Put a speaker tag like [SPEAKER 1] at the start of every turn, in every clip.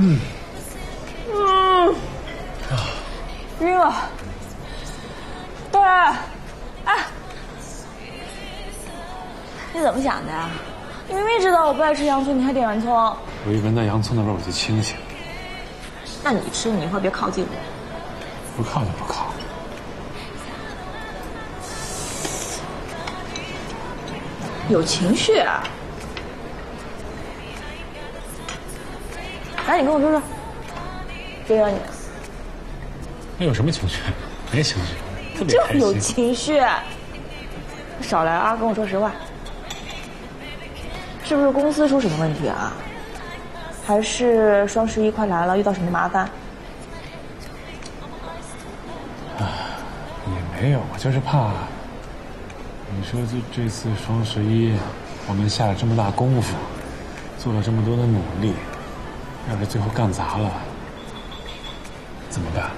[SPEAKER 1] 嗯，
[SPEAKER 2] 嗯，晕了。对，哎，你怎么想的呀？你明明知道我不爱吃洋葱，你还点洋葱。
[SPEAKER 1] 我一闻到洋葱的味儿我就清醒。
[SPEAKER 2] 那你吃，你以后别靠近我。
[SPEAKER 1] 不靠就不靠。
[SPEAKER 2] 有情绪啊！来，你跟我说说，谁惹你？
[SPEAKER 1] 那有什么情绪？没情绪，特别开
[SPEAKER 2] 就有。情绪。少来啊，跟我说实话。是不是公司出什么问题啊？还是双十一快来了，遇到什么麻烦？
[SPEAKER 1] 也没有，我就是怕。你说这这次双十一，我们下了这么大功夫，做了这么多的努力，要是最后干砸了，怎么办？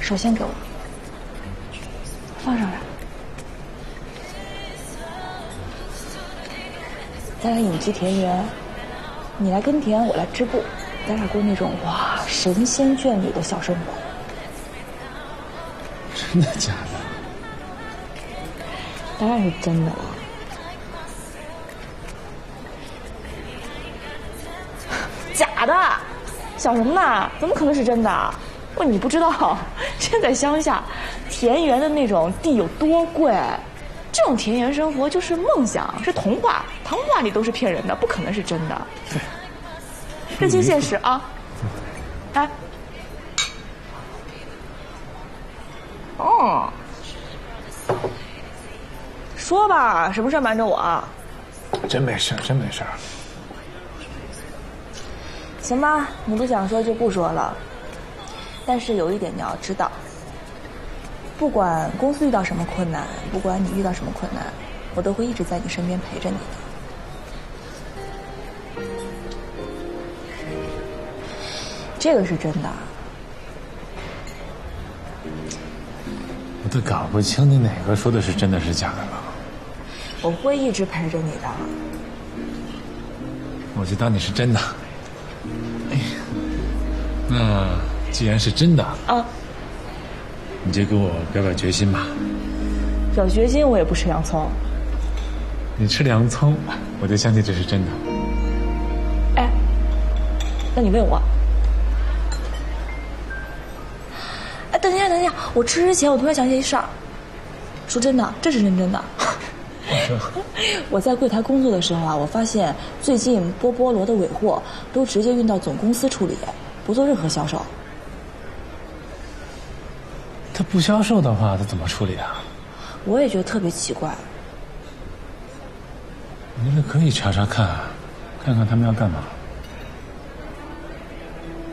[SPEAKER 2] 首先给我放上来，咱俩隐居田园，你来耕田，我来织布，咱俩过那种哇神仙眷侣的小生活。
[SPEAKER 1] 真的假的？
[SPEAKER 2] 当然是真的了。假的，想什么呢？怎么可能是真的？不，你不知道，现在乡下，田园的那种地有多贵，这种田园生活就是梦想，是童话，童话里都是骗人的，不可能是真的。认清现实啊！哎，哦，说吧，什么事儿瞒着我？
[SPEAKER 1] 真没事，真没事。
[SPEAKER 2] 行吧，你不想说就不说了。但是有一点你要知道，不管公司遇到什么困难，不管你遇到什么困难，我都会一直在你身边陪着你的。这个是真的。
[SPEAKER 1] 我都搞不清你哪个说的是真的是假的了。
[SPEAKER 2] 我会一直陪着你的。
[SPEAKER 1] 我就当你是真的。哎呀，那既然是真的，
[SPEAKER 2] 啊，
[SPEAKER 1] 你就给我表表决心吧。
[SPEAKER 2] 表决心我也不吃洋葱。
[SPEAKER 1] 你吃洋葱，我就相信这是真的。
[SPEAKER 2] 哎，那你问我。哎，等一下，等一下，我吃之前我突然想起一事儿。说真的，这是认真的。我在柜台工作的时候啊，我发现最近波波罗的尾货都直接运到总公司处理，不做任何销售。
[SPEAKER 1] 他不销售的话，他怎么处理啊？
[SPEAKER 2] 我也觉得特别奇怪。
[SPEAKER 1] 你这可以查查看，看看他们要干嘛。